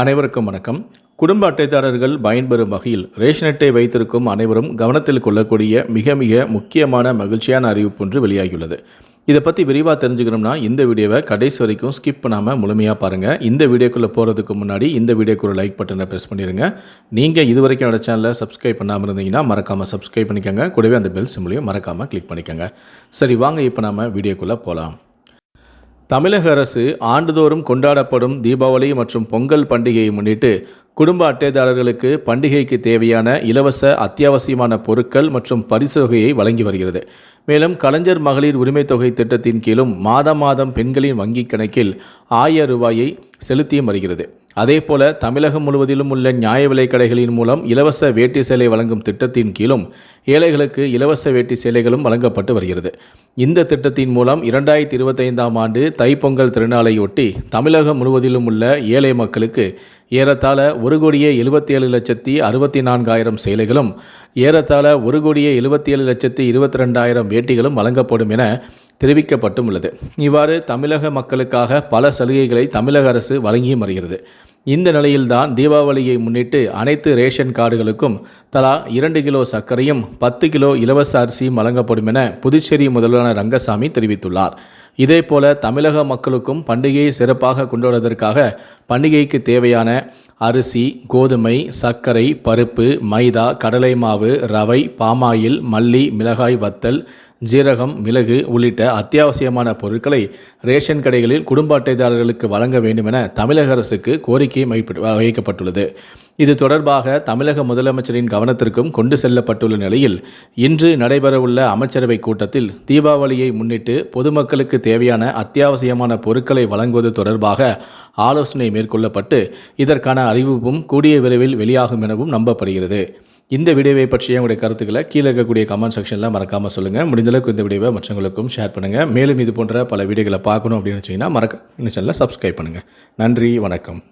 அனைவருக்கும் வணக்கம். குடும்ப அட்டைதாரர்கள் பயன்பெறும் வகையில் ரேஷன் அட்டை வைத்திருக்கும் அனைவரும் கவனத்தில் கொள்ளக்கூடிய மிக மிக முக்கியமான மகிழ்ச்சியான அறிவிப்பு ஒன்று வெளியாகியுள்ளது. இதை பற்றி விரிவாக தெரிஞ்சுக்கணும்னா இந்த வீடியோவை கடைசி வரைக்கும் ஸ்கிப் பண்ணாமல் முழுமையாக பாருங்கள் இந்த வீடியோக்குள்ளே போகிறதுக்கு முன்னாடி இந்த வீடியோக்கு ஒரு லைக் பட்டனை ப்ரெஸ் பண்ணிடுங்க நீங்கள் இது வரைக்கும் என்னோட சேனலை சப்ஸ்கிரைப் பண்ணாமல் இருந்தீங்கன்னா மறக்காமல் சப்ஸ்கிரைப் பண்ணிக்கோங்க. கூடவே அந்த பெல் சிம்லையும் மறக்காமல் கிளிக் பண்ணிக்கோங்க. சரி வாங்க இப்போ நாம் வீடியோக்குள்ளே போகலாம் தமிழக அரசு ஆண்டுதோறும் கொண்டாடப்படும் தீபாவளி மற்றும் பொங்கல் பண்டிகையை முன்னிட்டு குடும்ப அட்டைதாரர்களுக்கு பண்டிகைக்கு தேவையான இலவச அத்தியாவசியமான பொருட்கள் மற்றும் பரிசு தொகையை வழங்கி வருகிறது. மேலும் கலைஞர் மகளிர் உரிமைத் தொகை திட்டத்தின் கீழும் மாதம் மாதம் பெண்களின் வங்கிக் கணக்கில் ஆயிரம் ரூபாயை செலுத்தியும் வருகிறது. அதேபோல தமிழகம் முழுவதிலும் உள்ள நியாய விலை கடைகளின் மூலம் இலவச வேட்டி சேலை வழங்கும் திட்டத்தின் கீழும் ஏழைகளுக்கு இலவச வேட்டி சேலைகளும் வழங்கப்பட்டு வருகிறது. இந்த திட்டத்தின் மூலம் இரண்டாயிரத்தி இருபத்தைந்தாம் ஆண்டு தைப்பொங்கல் திருநாளையொட்டி தமிழகம் முழுவதிலும் உள்ள ஏழை மக்களுக்கு ஏறத்தாழ ஒரு கோடியே எழுபத்தி ஏழு லட்சத்தி அறுபத்தி நான்காயிரம் சேலைகளும் ஏறத்தாழ ஒரு கோடியே எழுபத்தி ஏழு லட்சத்தி இருபத்தி ரெண்டாயிரம் வேட்டிகளும் வழங்கப்படும் என தெரிவிக்கப்பட்டும் உள்ளது இவ்வாறு தமிழக மக்களுக்காக பல சலுகைகளை தமிழக அரசு வழங்கியும் வருகிறது. இந்த நிலையில்தான் தீபாவளியை முன்னிட்டு அனைத்து ரேஷன் கார்டுகளுக்கும் தலா இரண்டு கிலோ சர்க்கரையும் பத்து கிலோ இலவச அரிசியும் வழங்கப்படும் என புதுச்சேரி முதல்வர் ரங்கசாமி தெரிவித்துள்ளார். இதேபோல தமிழக மக்களுக்கும் பண்டிகையை சிறப்பாக கொண்டாடுவதற்காக பண்டிகைக்கு தேவையான அரிசி கோதுமை சர்க்கரை பருப்பு மைதா கடலை மாவு ரவை பாமாயில் மல்லி மிளகாய் வத்தல் ஜீரகம் மிளகு உள்ளிட்ட அத்தியாவசியமான பொருட்களை ரேஷன் கடைகளில் குடும்ப அட்டைதாரர்களுக்கு வழங்க வேண்டும் என தமிழக அரசுக்கு கோரிக்கை மைப்ப- வைக்கப்பட்டுள்ளது இது தொடர்பாக தமிழக முதலமைச்சரின் கவனத்திற்கும் கொண்டு செல்லப்பட்டுள்ள நிலையில் இன்று நடைபெறவுள்ள அமைச்சரவைக் கூட்டத்தில் தீபாவளியை முன்னிட்டு பொதுமக்களுக்கு தேவையான அத்தியாவசியமான பொருட்களை வழங்குவது தொடர்பாக ஆலோசனை மேற்கொள்ளப்பட்டு இதற்கான அறிவிப்பும் கூடிய விரைவில் வெளியாகும் எனவும் நம்பப்படுகிறது. இந்த வீடியோவை பற்றிய உங்களுடைய கருத்துக்களை கீழே இருக்கக்கூடிய கமெண்ட் செக்ஷனில் மறக்காமல் சொல்லுங்கள் முடிந்தளவுக்கு இந்த வீடியோவை மற்றவங்களுக்கும் ஷேர் பண்ணுங்கள் மேலும் இது போன்ற பல வீடியோகளை பார்க்கணும் அப்படின்னு வச்சிங்கன்னா மறக்க இந்த சப்ஸ்கிரைப் பண்ணுங்கள் நன்றி வணக்கம்.